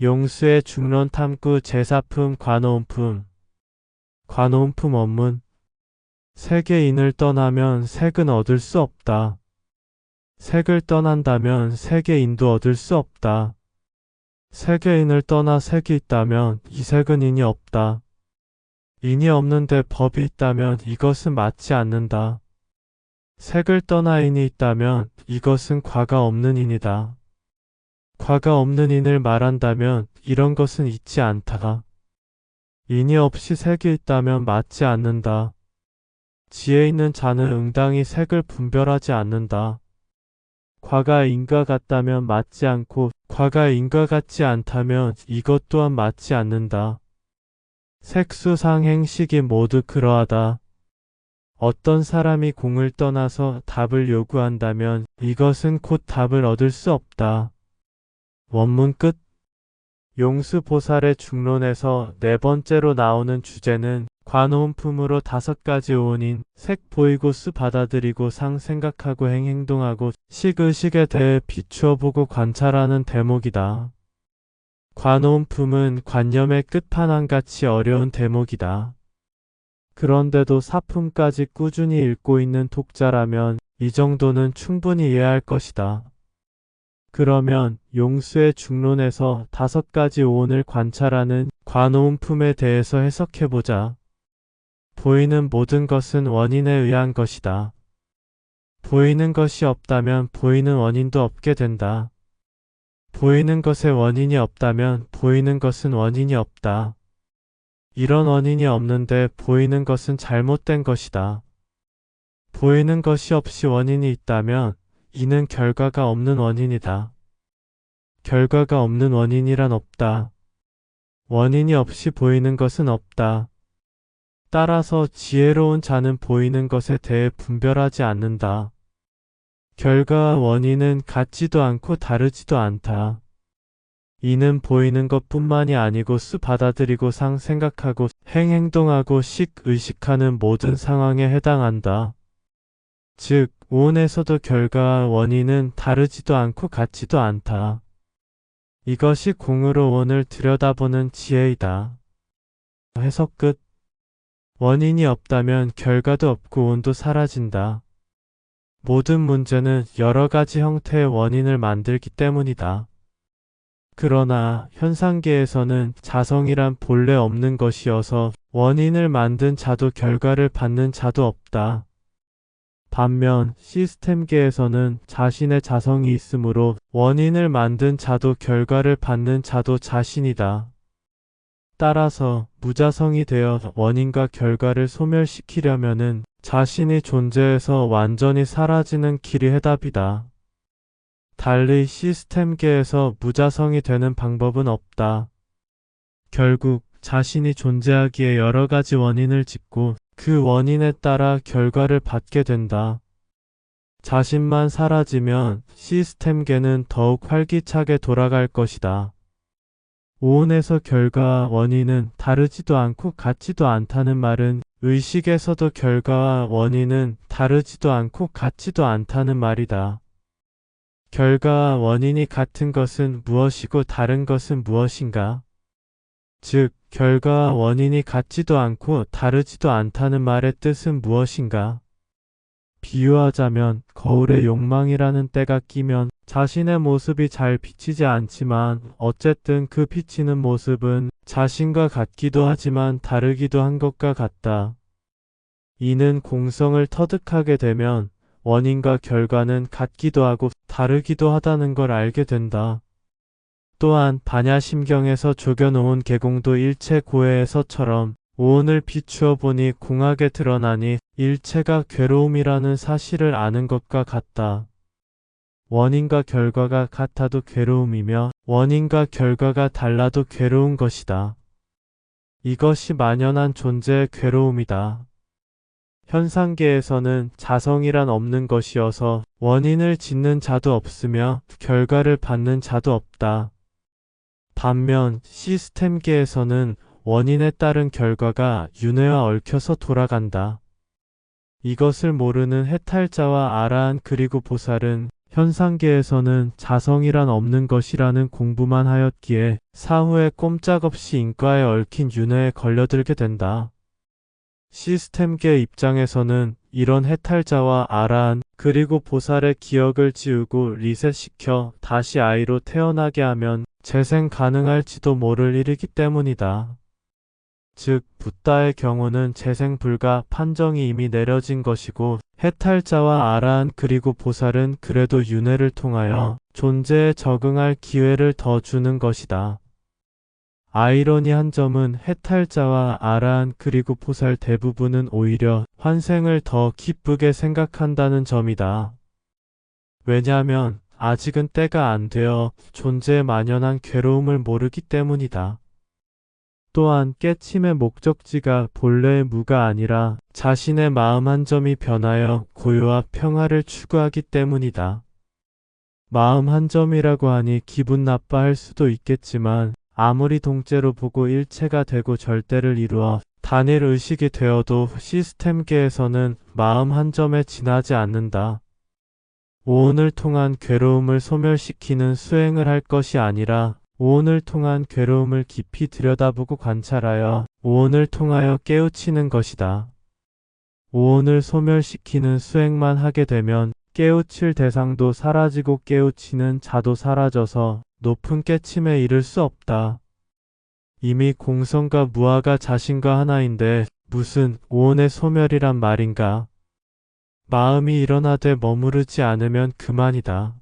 용수의 중론 탐구 제사품 관호음품 관호음품 원문 세계인을 떠나면 색은 얻을 수 없다. 색을 떠난다면 세계인도 얻을 수 없다. 세계인을 떠나 색이 있다면 이 색은 인이 없다. 인이 없는데 법이 있다면 이것은 맞지 않는다. 색을 떠나 인이 있다면 이것은 과가 없는 인이다. 과가 없는 인을 말한다면 이런 것은 있지 않다. 인이 없이 색이 있다면 맞지 않는다. 지혜 있는 자는 응당히 색을 분별하지 않는다. 과가 인과 같다면 맞지 않고 과가 인과 같지 않다면 이것 또한 맞지 않는다. 색수상행식이 모두 그러하다. 어떤 사람이 공을 떠나서 답을 요구한다면 이것은 곧 답을 얻을 수 없다. 원문 끝 용수보살의 중론에서 네 번째로 나오는 주제는 관호음품으로 다섯 가지 오온인 색 보이고 수 받아들이고 상 생각하고 행 행동하고 식 의식에 대해 비추어 보고 관찰하는 대목이다. 관호음품은 관념의 끝판왕같이 어려운 대목이다. 그런데도 사품까지 꾸준히 읽고 있는 독자라면 이 정도는 충분히 이해할 것이다. 그러면 용수의 중론에서 다섯 가지 오온을 관찰하는 관호음품에 대해서 해석해보자. 보이는 모든 것은 원인에 의한 것이다. 보이는 것이 없다면 보이는 원인도 없게 된다. 보이는 것의 원인이 없다면 보이는 것은 원인이 없다. 이런 원인이 없는데 보이는 것은 잘못된 것이다. 보이는 것이 없이 원인이 있다면 이는 결과가 없는 원인이다. 결과가 없는 원인이란 없다. 원인이 없이 보이는 것은 없다. 따라서 지혜로운 자는 보이는 것에 대해 분별하지 않는다. 결과와 원인은 같지도 않고 다르지도 않다. 이는 보이는 것 뿐만이 아니고 수 받아들이고 상 생각하고 행 행동하고 식 의식하는 모든 상황에 해당한다. 즉, 오온에서도 결과와 원인은 다르지도 않고 같지도 않다. 이것이 공으로 원을 들여다보는 지혜이다. 해석 끝 원인이 없다면 결과도 없고 온도 사라진다. 모든 문제는 여러 가지 형태의 원인을 만들기 때문이다. 그러나 현상계에서는 자성이란 본래 없는 것이어서 원인을 만든 자도 결과를 받는 자도 없다. 반면 시스템계에서는 자신의 자성이 있으므로 원인을 만든 자도 결과를 받는 자도 자신이다. 따라서 무자성이 되어 원인과 결과를 소멸시키려면은 자신이 존재해서 완전히 사라지는 길이 해답이다. 달리 시스템계에서 무자성이 되는 방법은 없다. 결국 자신이 존재하기에 여러 가지 원인을 짓고 그 원인에 따라 결과를 받게 된다. 자신만 사라지면 시스템계는 더욱 활기차게 돌아갈 것이다. 오온에서 결과와 원인은 다르지도 않고 같지도 않다는 말은 의식에서도 결과와 원인은 다르지도 않고 같지도 않다는 말이다. 결과와 원인이 같은 것은 무엇이고 다른 것은 무엇인가? 즉, 결과와 원인이 같지도 않고 다르지도 않다는 말의 뜻은 무엇인가? 비유하자면 거울에 욕망이라는 때가 끼면 자신의 모습이 잘 비치지 않지만 어쨌든 그 비치는 모습은 자신과 같기도 하지만 다르기도 한 것과 같다. 이는 공성을 터득하게 되면 원인과 결과는 같기도 하고 다르기도 하다는 걸 알게 된다. 또한 반야심경에서 조겨놓은 개공도 일체 고해에서처럼 오온을 비추어 보니 공하게 드러나니 일체가 괴로움이라는 사실을 아는 것과 같다. 원인과 결과가 같아도 괴로움이며 원인과 결과가 달라도 괴로운 것이다. 이것이 만연한 존재의 괴로움이다. 현상계에서는 자성이란 없는 것이어서 원인을 짓는 자도 없으며 결과를 받는 자도 없다. 반면 시스템계에서는 원인에 따른 결과가 윤회와 얽혀서 돌아간다. 이것을 모르는 해탈자와 아라한 그리고 보살은 현상계에서는 자성이란 없는 것이라는 공부만 하였기에 사후에 꼼짝없이 인과에 얽힌 윤회에 걸려들게 된다. 시스템계 입장에서는 이런 해탈자와 아라한 그리고 보살의 기억을 지우고 리셋시켜 다시 아이로 태어나게 하면 재생 가능할지도 모를 일이기 때문이다. 즉, 붓다의 경우는 재생 불가 판정이 이미 내려진 것이고 해탈자와 아라한 그리고 보살은 그래도 윤회를 통하여 존재에 적응할 기회를 더 주는 것이다. 아이러니한 점은 해탈자와 아라한 그리고 보살 대부분은 오히려 환생을 더 기쁘게 생각한다는 점이다. 왜냐하면 아직은 때가 안 되어 존재에 만연한 괴로움을 모르기 때문이다. 또한 깨침의 목적지가 본래의 무가 아니라 자신의 마음 한 점이 변하여 고요와 평화를 추구하기 때문이다. 마음 한 점이라고 하니 기분 나빠할 수도 있겠지만 아무리 동째로 보고 일체가 되고 절대를 이루어 단일 의식이 되어도 시스템계에서는 마음 한 점에 지나지 않는다. 오온을 통한 괴로움을 소멸시키는 수행을 할 것이 아니라 오온을 통한 괴로움을 깊이 들여다보고 관찰하여 오온을 통하여 깨우치는 것이다. 오온을 소멸시키는 수행만 하게 되면 깨우칠 대상도 사라지고 깨우치는 자도 사라져서 높은 깨침에 이를 수 없다. 이미 공성과 무아가 자신과 하나인데 무슨 오온의 소멸이란 말인가? 마음이 일어나되 머무르지 않으면 그만이다.